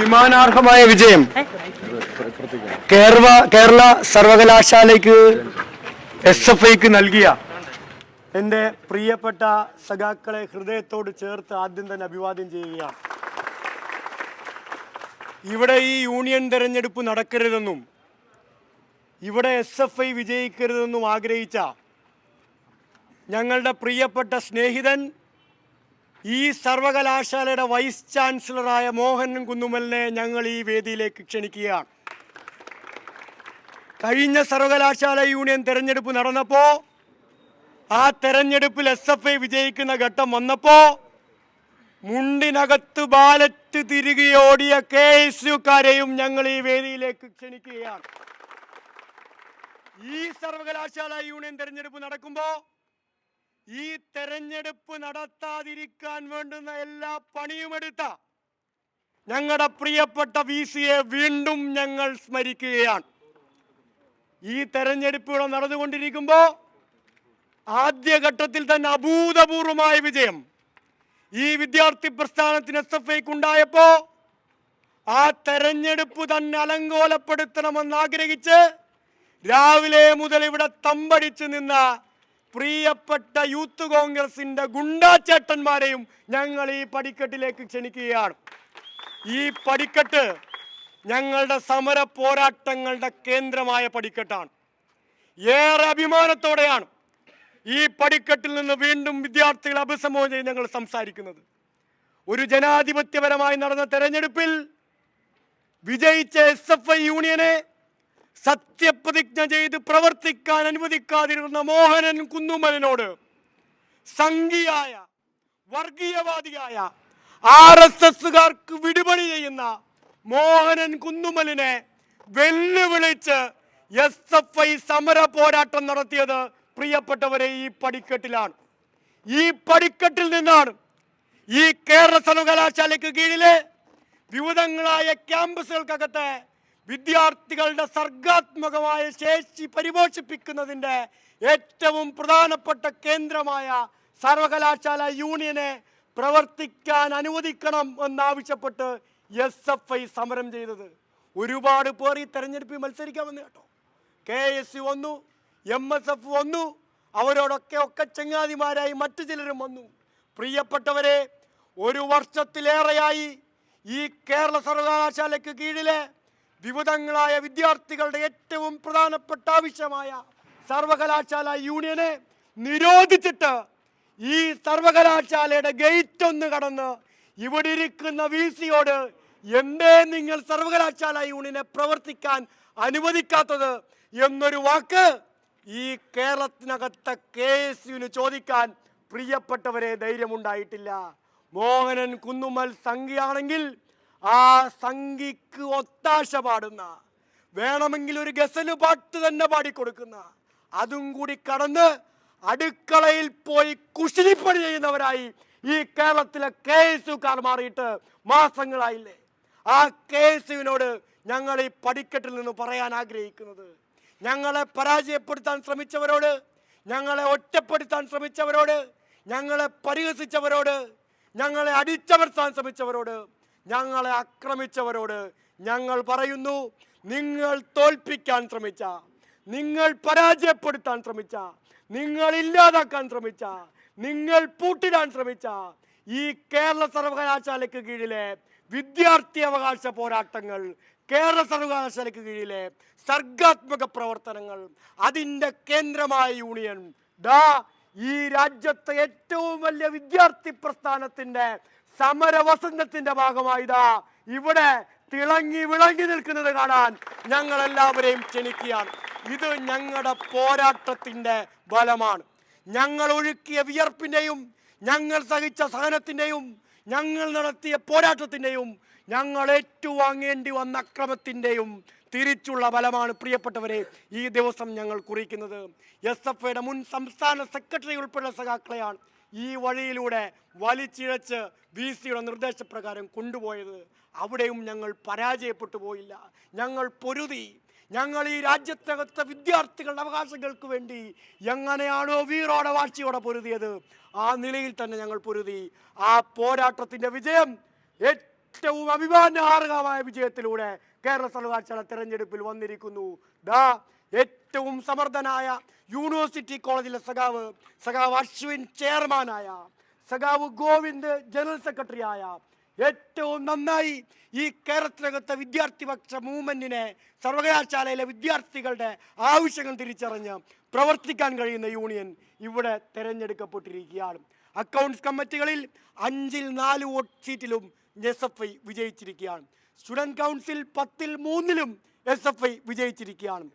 അഭിമാനാർഹമായ വിജയം. കേരള കേരള സർവകലാശാലയ്ക്ക് S F ഐക്ക് നൽകിയ എന്റെ പ്രിയപ്പെട്ട സഖാക്കളെ ഹൃദയത്തോട് ചേർത്ത് ആദ്യം തന്നെ അഭിവാദ്യം ചെയ്യുകയാണ്. ഇവിടെ ഈ യൂണിയൻ തെരഞ്ഞെടുപ്പ് നടക്കരുതെന്നും ഇവിടെ എസ് എഫ് ഐ വിജയിക്കരുതെന്നും ആഗ്രഹിച്ച ഞങ്ങളുടെ പ്രിയപ്പെട്ട സ്നേഹിതൻ ഈ സർവകലാശാലയുടെ വൈസ് ചാൻസലറായ മോഹൻ കുന്നുമലിനെ ഞങ്ങൾ ഈ വേദിയിലേക്ക് ക്ഷണിക്കുകയാണ് കഴിഞ്ഞ സർവകലാശാല യൂണിയൻ തെരഞ്ഞെടുപ്പ് നടന്നപ്പോൾ ആ തെരഞ്ഞെടുപ്പിൽ എസ് എഫ് ഐ വിജയിക്കുന്ന ഘട്ടം വന്നപ്പോൾ മുണ്ടിനകത്ത് ബാലറ്റ് തിരികെ ഓടിയ കെ എസ് യുക്കാരെയും ഞങ്ങൾ ഈ വേദിയിലേക്ക് ക്ഷണിക്കുകയാണ് ഈ സർവകലാശാല യൂണിയൻ തെരഞ്ഞെടുപ്പ് നടക്കുമ്പോൾ ഈ തെരഞ്ഞെടുപ്പ് നടത്താതിരിക്കാൻ വേണ്ടുന്ന എല്ലാ പണിയുമെടുത്ത ഞങ്ങളുടെ പ്രിയപ്പെട്ട വി സിയെ വീണ്ടും ഞങ്ങൾ സ്മരിക്കുകയാണ്. ഈ തെരഞ്ഞെടുപ്പ് ഇവിടെ നടന്നുകൊണ്ടിരിക്കുമ്പോൾ ആദ്യഘട്ടത്തിൽ തന്നെ അഭൂതപൂർവമായ വിജയം. ഈ വിദ്യാർത്ഥി പ്രസ്ഥാനത്തിന് എസ് എഫ് ഐക്ക് ഉണ്ടായപ്പോ ആ തെരഞ്ഞെടുപ്പ് തന്നെ അലങ്കോലപ്പെടുത്തണമെന്ന് ആഗ്രഹിച്ച് രാവിലെ മുതൽ ഇവിടെ തമ്പടിച്ചു നിന്ന പ്രിയപ്പെട്ട യൂത്ത് കോൺഗ്രസിന്റെ ഗുണ്ടാച്ചേട്ടന്മാരെയും ഞങ്ങൾ ഈ പടിക്കെട്ടിലേക്ക് ക്ഷണിക്കുകയാണ്. ഈ പടിക്കെട്ട് ഞങ്ങളുടെ സമര പോരാട്ടങ്ങളുടെ കേന്ദ്രമായ പടിക്കെട്ടാണ്. ഏറെ അഭിമാനത്തോടെയാണ് ഈ പടിക്കെട്ടിൽ നിന്ന് വീണ്ടും വിദ്യാർത്ഥികളെ അഭിസംബോധന ചെയ്ത് ഞങ്ങൾ സംസാരിക്കുന്നത്. ഒരു ജനാധിപത്യപരമായി നടന്ന തെരഞ്ഞെടുപ്പിൽ വിജയിച്ച എസ് എഫ് ഐ യൂണിയനെ സത്യപ്രതിജ്ഞ ചെയ്ത് പ്രവർത്തിക്കാൻ അനുവദിക്കാതിരുന്ന മോഹനൻ കുന്നുമലിനോട് സംഘിയായ വർഗീയവാദിയായ ആർ എസ് എസുകാർക്ക് വിടുപണി ചെയ്യുന്ന മോഹനൻ കുന്നുമലിനെ വെല്ലുവിളിച്ച് എസ് എഫ് ഐ സമര പോരാട്ടം നടത്തിയത് പ്രിയപ്പെട്ടവരെ ഈ പടിക്കെട്ടിലാണ്. ഈ പടിക്കെട്ടിൽ നിന്നാണ് ഈ കേരള സർവകലാശാലയ്ക്ക് കീഴിലെ വിവിധങ്ങളായ ക്യാമ്പസുകൾക്കകത്ത് വിദ്യാർത്ഥികളുടെ സർഗാത്മകമായ ശേഷി പരിപോഷിപ്പിക്കുന്നതിന്റെ ഏറ്റവും പ്രധാനപ്പെട്ട കേന്ദ്രമായ സർവകലാശാല യൂണിയനെ പ്രവർത്തിക്കാൻ അനുവദിക്കണം എന്നാവശ്യപ്പെട്ട് എസ് എഫ് ഐ സമരം ചെയ്തത്. ഒരുപാട് പേർ ഈ തെരഞ്ഞെടുപ്പിൽ മത്സരിക്കാൻ വന്നു കേട്ടോ. കെ എസ് യു വന്നു എം എസ് എഫ് വന്നു അവരോടൊക്കെ ഒക്കെ ചങ്ങാതിമാരായി മറ്റു ചിലരും വന്നു. പ്രിയപ്പെട്ടവരെ ഒരു വർഷത്തിലേറെയായി ഈ കേരള സർവകലാശാലയ്ക്ക് കീഴിലെ വിവിധങ്ങളായ വിദ്യാർത്ഥികളുടെ ഏറ്റവും പ്രധാനപ്പെട്ട ആവശ്യമായ സർവകലാശാല യൂണിയനെ നിരോധിച്ചിട്ട് ഈ സർവകലാശാലയുടെ ഗേറ്റ് ഒന്ന് കടന്ന് ഇവിടെ ഇരിക്കുന്ന വി സിയോട് എന്തേ നിങ്ങൾ സർവകലാശാല യൂണിയനെ പ്രവർത്തിക്കാൻ അനുവദിക്കാത്തത് എന്നൊരു വാക്ക് ഈ കേരളത്തിനകത്തെ കെ എസ് യുവിന് ചോദിക്കാൻ പ്രിയപ്പെട്ടവരെ ധൈര്യമുണ്ടായിട്ടില്ല. മോഹനൻ കുന്നുമൽ സംഖ്യയാണെങ്കിൽ ആ സംഘിക്ക് ഒത്താശ പാടുന്ന വേണമെങ്കിൽ ഒരു ഗസൽ പാട്ട് തന്നെ പാടിക്കൊടുക്കുന്ന അതും കൂടി കടന്ന് അടുക്കളയിൽ പോയി കുശിനിപ്പണി ചെയ്യുന്നവരായി ഈ കേരളത്തിലെ കെ എസ് യുക്കാർ മാറിയിട്ട് മാസങ്ങളായില്ലേ? ആ കെ എസ് യുവിനോട് ഞങ്ങൾ ഈ പടിക്കെട്ടിൽ നിന്ന് പറയാൻ ആഗ്രഹിക്കുന്നത്. ഞങ്ങളെ പരാജയപ്പെടുത്താൻ ശ്രമിച്ചവരോട് ഞങ്ങളെ ഒറ്റപ്പെടുത്താൻ ശ്രമിച്ചവരോട് ഞങ്ങളെ പരിഹസിച്ചവരോട് ഞങ്ങളെ അടിച്ചമർത്താൻ ശ്രമിച്ചവരോട് ഞങ്ങളെ ആക്രമിച്ചവരോട് ഞങ്ങൾ പറയുന്നു നിങ്ങൾ തോൽപ്പിക്കാൻ ശ്രമിച്ച നിങ്ങൾ പരാജയപ്പെടുത്താൻ ശ്രമിച്ച നിങ്ങൾ ഇല്ലാതാക്കാൻ ശ്രമിച്ച നിങ്ങൾ പൂട്ടിടാൻ ശ്രമിച്ച ഈ കേരള സർവകലാശാലയ്ക്ക് കീഴിലെ വിദ്യാർത്ഥി അവകാശ പോരാട്ടങ്ങൾ കേരള സർവകലാശാലയ്ക്ക് കീഴിലെ സർഗാത്മക പ്രവർത്തനങ്ങൾ അതിന്റെ കേന്ദ്രമായ യൂണിയൻ ദാ ഈ രാജ്യത്തെ ഏറ്റവും വലിയ വിദ്യാർത്ഥി പ്രസ്ഥാനത്തിന്റെ സമരവസന്തത്തിന്റെ ഭാഗമായിതാ. ഇവിടെ തിളങ്ങി വിളങ്ങി നിൽക്കുന്നത് കാണാൻ ഞങ്ങൾ എല്ലാവരെയും ക്ഷണിക്കുകയാണ്. ഇത് ഞങ്ങളുടെ പോരാട്ടത്തിന്റെ ബലമാണ്. ഞങ്ങൾ ഒഴുക്കിയ വിയർപ്പിന്റെയും ഞങ്ങൾ സഹിച്ച സഹനത്തിന്റെയും ഞങ്ങൾ നടത്തിയ പോരാട്ടത്തിന്റെയും ഞങ്ങൾ ഏറ്റുവാങ്ങേണ്ടി വന്ന അക്രമത്തിന്റെയും തിരിച്ചുള്ള ബലമാണ് പ്രിയപ്പെട്ടവരെ ഈ ദിവസം ഞങ്ങൾ കുറിക്കുന്നത്. എസ് എഫ് ഐയുടെ മുൻ സംസ്ഥാന സെക്രട്ടറി ഉൾപ്പെടെ സഖാക്കളെയാണ്. ഈ വഴിയിലൂടെ വലിച്ചിഴച്ച് വി സിയുടെ നിർദ്ദേശപ്രകാരം കൊണ്ടുപോയത് അവിടെയും ഞങ്ങൾ പരാജയപ്പെട്ടു പോയില്ല. ഞങ്ങൾ പൊരുതി. ഞങ്ങൾ ഈ രാജ്യത്തകത്തെ വിദ്യാർത്ഥികളുടെ അവകാശങ്ങൾക്ക് വേണ്ടി എങ്ങനെയാണോ വീറോടെ വാഴ്ചയോടെ പൊരുതിയത് ആ നിലയിൽ തന്നെ ഞങ്ങൾ പൊരുതി. ആ പോരാട്ടത്തിന്റെ വിജയം ഏറ്റവും അഭിമാനാർഹമായ വിജയത്തിലൂടെ കേരള സർവകലാശാല തെരഞ്ഞെടുപ്പിൽ വന്നിരിക്കുന്നു. ദാ ഏറ്റവും സമർത്ഥനായ യൂണിവേഴ്സിറ്റി കോളേജിലെ സഖാവ് സഖാവ് അശ്വിൻ ചെയർമാനായ സഖാവ് ഗോവിന്ദ് ജനറൽ സെക്രട്ടറിയായ ഏറ്റവും നന്നായി ഈ കേരളത്തിനകത്തെ വിദ്യാർത്ഥിപക്ഷ മൂവ്മെന്റിനെ സർവകലാശാലയിലെ വിദ്യാർത്ഥികളുടെ ആവശ്യങ്ങൾ തിരിച്ചറിഞ്ഞ് പ്രവർത്തിക്കാൻ കഴിയുന്ന യൂണിയൻ ഇവിടെ തിരഞ്ഞെടുക്കപ്പെട്ടിരിക്കുകയാണ്. അക്കൗണ്ട്സ് കമ്മിറ്റികളിൽ അഞ്ചിൽ നാല് വോട്ട് സീറ്റിലും എസ് എഫ് ഐ വിജയിച്ചിരിക്കുകയാണ്. സ്റ്റുഡന്റ് കൗൺസിൽ പത്തിൽ മൂന്നിലും എസ് എഫ് ഐ വിജയിച്ചിരിക്കുകയാണ്.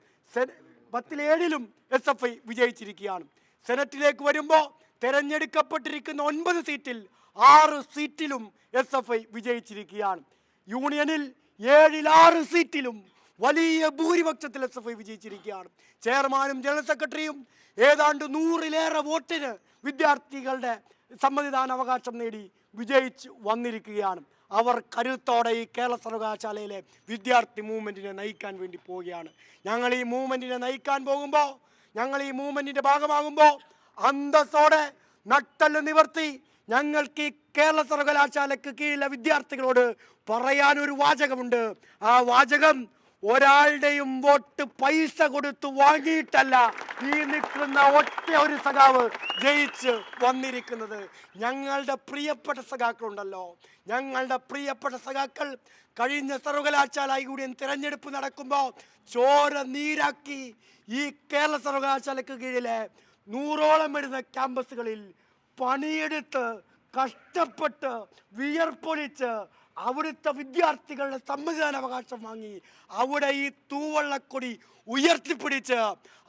പത്തിലേഴിലും എസ് എഫ് ഐ വിജയിച്ചിരിക്കുകയാണ്. സെനറ്റിലേക്ക് വരുമ്പോൾ തെരഞ്ഞെടുക്കപ്പെട്ടിരിക്കുന്ന ഒൻപത് സീറ്റിൽ ആറ് സീറ്റിലും എസ് എഫ് ഐ വിജയിച്ചിരിക്കുകയാണ്. യൂണിയനിൽ ഏഴിൽ ആറ് സീറ്റിലും വലിയ ഭൂരിപക്ഷത്തിൽ എസ് എഫ് ഐ വിജയിച്ചിരിക്കുകയാണ്. ചെയർമാനും ജനറൽ സെക്രട്ടറിയും ഏതാണ്ട് നൂറിലേറെ വോട്ടിന് വിദ്യാർത്ഥികളുടെ സമ്മതിദാന അവകാശം നേടി വിജയിച്ച് വന്നിരിക്കുകയാണ്. അവർ കരുത്തോടെ ഈ കേരള സർവകലാശാലയിലെ വിദ്യാർത്ഥി മൂവ്മെന്റിനെ നയിക്കാൻ വേണ്ടി പോവുകയാണ്. ഞങ്ങൾ ഈ മൂവ്മെന്റിനെ നയിക്കാൻ പോകുമ്പോൾ ഞങ്ങൾ ഈ മൂവ്മെന്റിന്റെ ഭാഗമാകുമ്പോൾ അന്തസ്സോടെ നട്ടൽ നിവർത്തി ഞങ്ങൾക്ക് ഈ കേരള സർവകലാശാലയ്ക്ക് കീഴിലെ വിദ്യാർത്ഥികളോട് പറയാനൊരു വാചകമുണ്ട്. ആ വാചകം ഒരാളുടെയും വോട്ട് പൈസ കൊടുത്ത് വാങ്ങിയിട്ടല്ല ഈ നിൽക്കുന്ന ഒറ്റ ഒരു സഖാവ് ജയിച്ച് വന്നിരിക്കുന്നത്. ഞങ്ങളുടെ പ്രിയപ്പെട്ട സഖാക്കളുണ്ടല്ലോ. ഞങ്ങളുടെ പ്രിയപ്പെട്ട സഖാക്കൾ കഴിഞ്ഞ സർവകലാശാല യൂണിയൻ തിരഞ്ഞെടുപ്പ് നടക്കുമ്പോൾ ചോര നീരാക്കി ഈ കേരള സർവകലാശാലയ്ക്ക് കീഴിലെ നൂറോളം വരുന്ന ക്യാമ്പസുകളിൽ പണിയെടുത്ത് കഷ്ടപ്പെട്ട് വിയർപ്പൊലിച്ച് അവിടുത്തെ വിദ്യാർത്ഥികളുടെ സമ്മതിദാനാവകാശം വാങ്ങി അവിടെ ഈ തൂവള്ളക്കൊടി ഉയർത്തിപ്പിടിച്ച്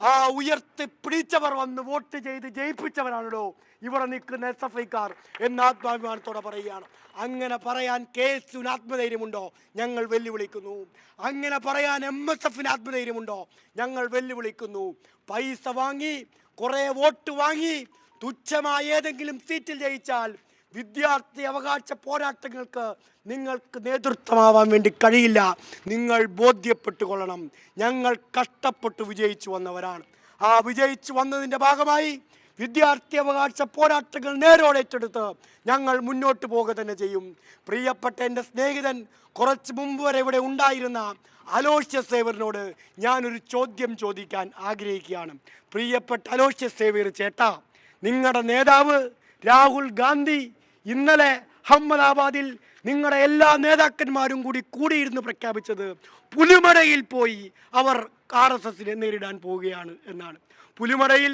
ആ ഉയർത്തിപ്പിടിച്ചവർ വന്ന് വോട്ട് ചെയ്ത് ജയിപ്പിച്ചവരാണല്ലോ. ഇവിടെ നിൽക്കുന്ന എസ് എഫ് ഐക്കാർ എന്ന് ആത്മാഭിമാനത്തോടെ പറയുകയാണ്. അങ്ങനെ പറയാൻ കെ എസ് യുവിന് ആത്മധൈര്യമുണ്ടോ? ഞങ്ങൾ വെല്ലുവിളിക്കുന്നു. അങ്ങനെ പറയാൻ എം എസ് എഫിന് ആത്മധൈര്യമുണ്ടോ? ഞങ്ങൾ വെല്ലുവിളിക്കുന്നു. പൈസ വാങ്ങി കുറേ വോട്ട് വാങ്ങി തുച്ഛമായ ഏതെങ്കിലും സീറ്റിൽ ജയിച്ചാൽ വിദ്യാർത്ഥി അവകാശ പോരാട്ടങ്ങൾക്ക് നിങ്ങൾക്ക് നേതൃത്വമാവാൻ വേണ്ടി കഴിയില്ല. നിങ്ങൾ ബോധ്യപ്പെട്ടുകൊള്ളണം. ഞങ്ങൾ കഷ്ടപ്പെട്ട് വിജയിച്ചു വന്നവരാണ്. ആ വിജയിച്ചു വന്നതിന്റെ ഭാഗമായി വിദ്യാർത്ഥി അവകാശ പോരാട്ടങ്ങൾ നേരോടെ ഏറ്റെടുത്ത് ഞങ്ങൾ മുന്നോട്ട് പോകുക തന്നെ ചെയ്യും. പ്രിയപ്പെട്ട എന്റെ സ്നേഹിതൻ കുറച്ച് മുമ്പ് വരെ ഇവിടെ ഉണ്ടായിരുന്ന അലോഷ്യ സേവറിനോട് ഞാനൊരു ചോദ്യം ചോദിക്കാൻ ആഗ്രഹിക്കുകയാണ്. പ്രിയപ്പെട്ട അലോഷ്യ സേവർ ചേട്ടാ നിങ്ങളുടെ നേതാവ് രാഹുൽ ഗാന്ധി ഇന്നലെ അഹമ്മദാബാദിൽ നിങ്ങളുടെ എല്ലാ നേതാക്കന്മാരും കൂടി കൂടിയിരുന്ന് പ്രഖ്യാപിച്ചത് പുലിമടയിൽ പോയി അവർ ആർ എസ് എസിനെ നേരിടാൻ പോവുകയാണ് എന്നാണ്. പുലിമടയിൽ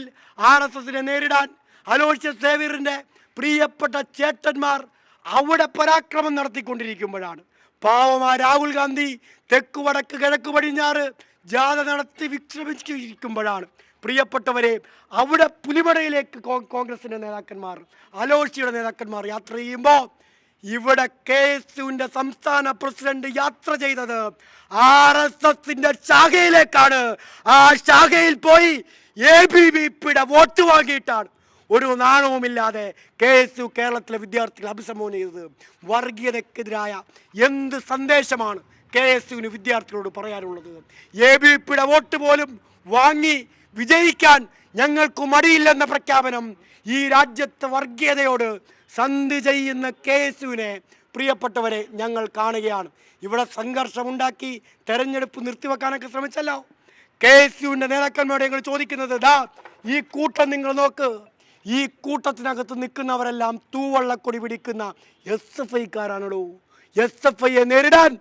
ആർ എസ് എസിനെ നേരിടാൻ അലോഷ്യ സേവ്യറിന്റെ പ്രിയപ്പെട്ട ചേട്ടന്മാർ അവിടെ പരാക്രമം നടത്തിക്കൊണ്ടിരിക്കുമ്പോഴാണ്. പാവമാ രാഹുൽ ഗാന്ധി തെക്ക് വടക്ക് കിഴക്ക് പടിഞ്ഞാറ് ജാഥ നടത്തി വിശ്രമിച്ചിരിക്കുമ്പോഴാണ്. പ്രിയപ്പെട്ടവരെ അവിടെ പുലിമടയിലേക്ക് കോൺഗ്രസിന്റെ നേതാക്കന്മാർ അലോഷിയുടെ നേതാക്കന്മാർ യാത്ര ചെയ്യുമ്പോൾ ഇവിടെ കെ എസ് യുവിന്റെ സംസ്ഥാന പ്രസിഡന്റ് യാത്ര ചെയ്തത് ആർ എസ് എസിന്റെ ശാഖയിലേക്കാണ്. ആ ശാഖയിൽ പോയി എ ബി വി പിയുടെ വോട്ട് വാങ്ങിയിട്ടാണ്. ഒരു നാണവുമില്ലാതെ കെ എസ് യു കേരളത്തിലെ വിദ്യാർത്ഥികൾ അഭിസംബോധന ചെയ്തത്. വർഗീയതക്കെതിരായ എന്ത് സന്ദേശമാണ് കെ എസ് യുവിന് വിദ്യാർത്ഥികളോട് പറയാനുള്ളത്? എ ബി പിയുടെ വോട്ട് പോലും വാങ്ങി വിജയിക്കാൻ ഞങ്ങൾക്ക് മടിയില്ലെന്ന പ്രഖ്യാപനം ഈ രാജ്യത്തെ വർഗീയതയോട് സന്ധി ചെയ്യുന്ന കെ പ്രിയപ്പെട്ടവരെ ഞങ്ങൾ കാണുകയാണ്. ഇവിടെ സംഘർഷമുണ്ടാക്കി തെരഞ്ഞെടുപ്പ് നിർത്തിവെക്കാനൊക്കെ ശ്രമിച്ചല്ലോ. കെ എസ് യുവിന്റെ നേതാക്കന്മാരോട് ഞങ്ങൾ ചോദിക്കുന്നത് ദാ ഈ കൂട്ടം നിങ്ങൾ നോക്ക്. ഈ കൂട്ടത്തിനകത്ത് നിൽക്കുന്നവരെല്ലാം തൂവള്ളക്കൊടി പിടിക്കുന്ന എസ് എഫ് ഐക്കാരാണല്ലോ. എസ് എഫ് ഐയെ നേരിടാൻ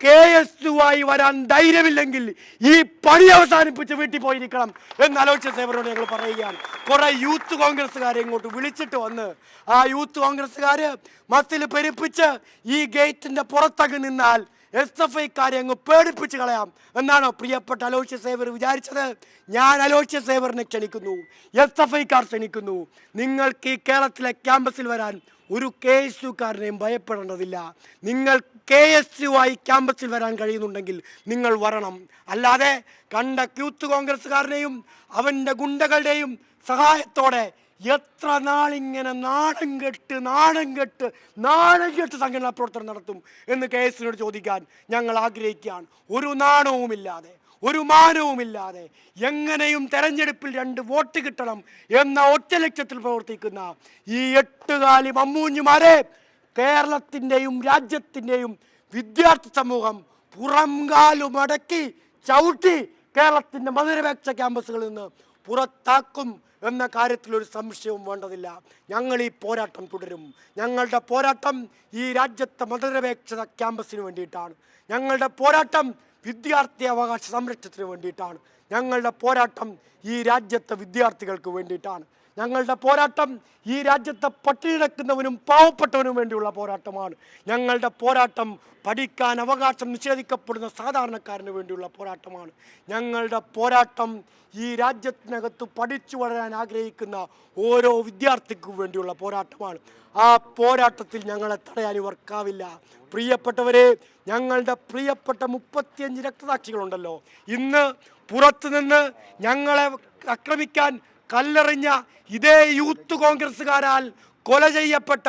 കെ എസ് ആയി വരാൻ ധൈര്യമില്ലെങ്കിൽ ഈ പണി അവസാനിപ്പിച്ച് വീട്ടിൽ പോയിരിക്കണം എന്ന് ആലോചിച്ച സേവരോട് ഞങ്ങൾ പറയുകയാണ്. കുറെ യൂത്ത് കോൺഗ്രസ്സുകാരെ ഇങ്ങോട്ട് വിളിച്ചിട്ട് വന്ന് ആ യൂത്ത് കോൺഗ്രസ്സുകാര് മത്തിൽ പെരുപ്പിച്ച് ഈ ഗേറ്റിന്റെ പുറത്തങ്ങ് നിന്നാൽ എസ് എഫ് ഐക്കാരെ അങ്ങ് പേടിപ്പിച്ച് കളയാം എന്നാണോ പ്രിയപ്പെട്ട അലോച്യ സേവർ വിചാരിച്ചത്? ഞാൻ അലോച്യ സേവറിനെ ക്ഷണിക്കുന്നു. എസ് എഫ് ഐക്കാർ ക്ഷണിക്കുന്നു. നിങ്ങൾക്ക് ഈ കേരളത്തിലെ ക്യാമ്പസിൽ വരാൻ ഒരു കെ എസ് യുക്കാരനെയും ഭയപ്പെടേണ്ടതില്ല. നിങ്ങൾ കെ എസ് യു ആയി ക്യാമ്പസിൽ വരാൻ കഴിയുന്നുണ്ടെങ്കിൽ നിങ്ങൾ വരണം. അല്ലാതെ കണ്ട ക്യൂത്ത് കോൺഗ്രസ്സുകാരനെയും അവന്റെ ഗുണ്ടകളുടെയും സഹായത്തോടെ എത്ര നാളിങ്ങനെ നാണം കെട്ട് നാണം കെട്ട് നാണം കെട്ട് സംഘടനാ പ്രവർത്തനം നടത്തും എന്ന് കെ എസിനോട് ചോദിക്കാൻ ഞങ്ങൾ ആഗ്രഹിക്കുകയാണ്. ഒരു നാണവുമില്ലാതെ ഒരു മാനവുമില്ലാതെ എങ്ങനെയും തെരഞ്ഞെടുപ്പിൽ രണ്ട് വോട്ട് കിട്ടണം എന്ന ഒറ്റ ലക്ഷ്യത്തിൽ പ്രവർത്തിക്കുന്ന ഈ എട്ടുകാലി മമ്മൂഞ്ഞുമാരെ കേരളത്തിന്റെയും രാജ്യത്തിന്റെയും വിദ്യാർത്ഥി സമൂഹം പുറംകാലുമടക്കി ചവിട്ടി കേരളത്തിന്റെ മധുരപേക്ഷ ക്യാമ്പസുകളിൽ നിന്ന് പുറത്താക്കും എന്ന കാര്യത്തിൽ ഒരു സംശയവും വേണ്ടതില്ല. ഞങ്ങൾ ഈ പോരാട്ടം തുടരും. ഞങ്ങളുടെ പോരാട്ടം ഈ രാജ്യത്തെ മധുരപേക്ഷ ക്യാമ്പസിന് വേണ്ടിയിട്ടാണ്. ഞങ്ങളുടെ പോരാട്ടം വിദ്യാർത്ഥി അവകാശ സംരക്ഷണത്തിന് വേണ്ടിയിട്ടാണ്. ഞങ്ങളുടെ പോരാട്ടം ഈ രാജ്യത്തെ വിദ്യാർത്ഥികൾക്ക് വേണ്ടിയിട്ടാണ്. ഞങ്ങളുടെ പോരാട്ടം ഈ രാജ്യത്തെ പട്ടിണിടക്കുന്നവനും പാവപ്പെട്ടവനും വേണ്ടിയുള്ള പോരാട്ടമാണ്. ഞങ്ങളുടെ പോരാട്ടം പഠിക്കാൻ അവകാശം നിഷേധിക്കപ്പെടുന്ന സാധാരണക്കാരന് വേണ്ടിയുള്ള പോരാട്ടമാണ്. ഞങ്ങളുടെ പോരാട്ടം ഈ രാജ്യത്തിനകത്ത് പഠിച്ചു വളരാൻ ആഗ്രഹിക്കുന്ന ഓരോ വിദ്യാർത്ഥിക്കും വേണ്ടിയുള്ള പോരാട്ടമാണ്. ആ പോരാട്ടത്തിൽ ഞങ്ങളെ തടയാൻ ഇവർക്കാവില്ല. പ്രിയപ്പെട്ടവരെ ഞങ്ങളുടെ പ്രിയപ്പെട്ട മുപ്പത്തിയഞ്ച് രക്തസാക്ഷികളുണ്ടല്ലോ. ഇന്ന് പുറത്തുനിന്ന് ഞങ്ങളെ ആക്രമിക്കാൻ കല്ലെറിഞ്ഞ ഇതേ യൂത്ത് കോൺഗ്രസ്സുകാരാൽ കൊല ചെയ്യപ്പെട്ട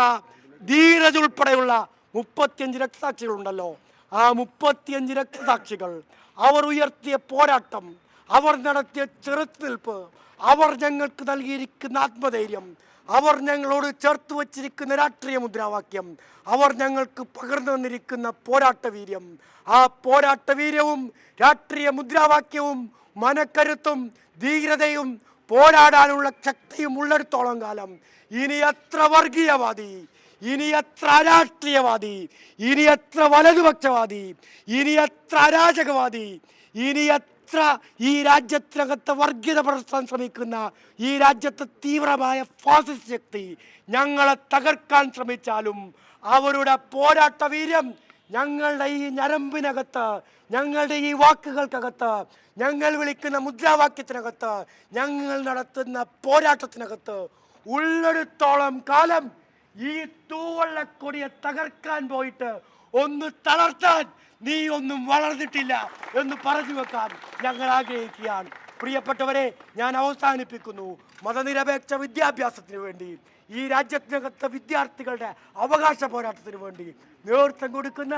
ധീരജ് ഉൾപ്പെടെയുള്ള മുപ്പത്തിയഞ്ച് രക്തസാക്ഷികളുണ്ടല്ലോ. ആ മുപ്പത്തിയഞ്ച് രക്തസാക്ഷികൾ അവർ ഉയർത്തിയ പോരാട്ടം അവർ നടത്തിയ ചെറുത്തുനിൽപ്പ് അവർ ഞങ്ങൾക്ക് നൽകിയിരിക്കുന്ന ആത്മധൈര്യം അവർ ഞങ്ങളോട് ചേർത്ത് വച്ചിരിക്കുന്ന രാഷ്ട്രീയ മുദ്രാവാക്യം അവർ ഞങ്ങൾക്ക് പകർന്നു തന്നിരിക്കുന്ന പോരാട്ട വീര്യം. ആ പോരാട്ട വീര്യവും രാഷ്ട്രീയ മുദ്രാവാക്യവും മനക്കരുത്തും ധീരതയും പോരാടാനുള്ള ശക്തിയും ഉള്ളിടത്തോളം കാലം. ഇനി എത്ര വർഗീയവാദി ഇനി എത്ര അരാഷ്ട്രീയവാദി ഇനി എത്ര വലതുപക്ഷവാദി ഇനി എത്ര അരാജകവാദി ഇനി എത്ര ഈ രാജ്യത്തിനകത്ത് വർഗീയത പടർത്താൻ ശ്രമിക്കുന്ന ഈ രാജ്യത്തെ തീവ്രമായ ഫാസിസ്റ്റ് ശക്തി ഞങ്ങളെ തകർക്കാൻ ശ്രമിച്ചാലും അവരുടെ പോരാട്ട വീര്യം ഞങ്ങളുടെ ഈ ഞരമ്പിനകത്ത് ഞങ്ങളുടെ ഈ വാക്കുകൾക്കകത്ത് ഞങ്ങൾ വിളിക്കുന്ന മുദ്രാവാക്യത്തിനകത്ത് ഞങ്ങൾ നടത്തുന്ന പോരാട്ടത്തിനകത്ത് ഉള്ളെടുത്തോളം കാലം ഈ തൂവള്ളക്കൊടിയെ തകർക്കാൻ പോയിട്ട് ഒന്ന് തളർത്താൻ നീ ഒന്നും വളർന്നിട്ടില്ല എന്ന് പറഞ്ഞു വെക്കാൻ ഞങ്ങൾ ആഗ്രഹിക്കുകയാണ്. പ്രിയപ്പെട്ടവരെ ഞാൻ അവസാനിപ്പിക്കുന്നു. മതനിരപേക്ഷ വിദ്യാഭ്യാസത്തിന് വേണ്ടി ഈ രാജ്യത്തിനകത്തെ വിദ്യാർത്ഥികളുടെ അവകാശ പോരാട്ടത്തിന് വേണ്ടി നേതൃത്വം കൊടുക്കുന്ന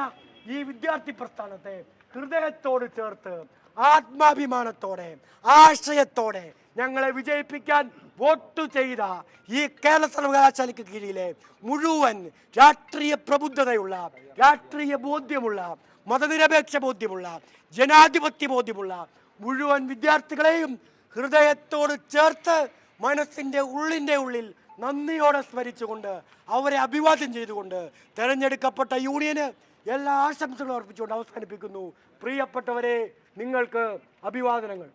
ഈ വിദ്യാർത്ഥി പ്രസ്ഥാനത്തെ ഹൃദയത്തോട് ചേർത്ത് ആത്മാഭിമാനത്തോടെ ആശയത്തോടെ ഞങ്ങളെ വിജയിപ്പിക്കാൻ വോട്ട് ചെയ്ത ഈ കേരള സർവകലാശാലയ്ക്ക് കീഴിലെ മുഴുവൻ രാഷ്ട്രീയ പ്രബുദ്ധതയുള്ള രാഷ്ട്രീയ ബോധ്യമുള്ള മതനിരപേക്ഷ ബോധ്യമുള്ള ജനാധിപത്യ ബോധ്യമുള്ള മുഴുവൻ വിദ്യാർത്ഥികളെയും ഹൃദയത്തോട് ചേർത്ത് മനസ്സിന്റെ ഉള്ളിന്റെ ഉള്ളിൽ നന്ദിയോടെ സ്മരിച്ചുകൊണ്ട് അവരെ അഭിവാദ്യം ചെയ്തുകൊണ്ട് തെരഞ്ഞെടുക്കപ്പെട്ട യൂണിയന് എല്ലാ ആശംസകളും അർപ്പിച്ചുകൊണ്ട് അവസാനിപ്പിക്കുന്നു. പ്രിയപ്പെട്ടവരെ നിങ്ങൾക്ക് അഭിവാദനങ്ങൾ.